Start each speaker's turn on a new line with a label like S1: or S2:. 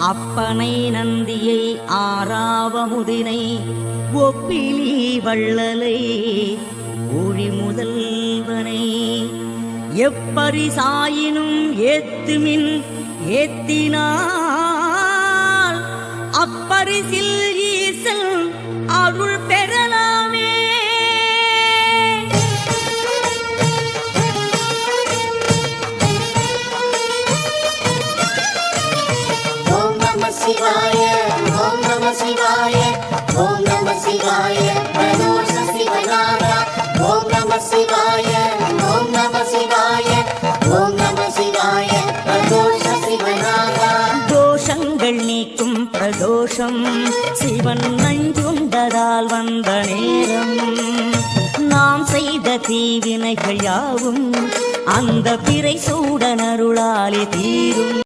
S1: அப்பனை நந்தியை ஆறாவமுதினை ஒப்பிலி வள்ளலை ஒழி முதல்வனை. எப்பரிசாயினும் ஏத்துமின் ஏத்தினால் அப்பரிசில் ஈசல் அருள்
S2: பெ சிவாய ஓம் நம சிவாய ஓம் நம சிவாய பிரதோஷ சிவநாதா ஓம் நம சிவாய ஓம் நம சிவாய ஓம் நம சிவாய பிரதோஷ சிவநாதா
S1: தோஷங்கள் நீக்கும் பிரதோஷம் சிவன் நஞ்சுண்டதால் வந்த நேரம். நாம் செய்த தீவினைகள் யாவும் அந்த பிறை சூடனருளாலே தீரும்.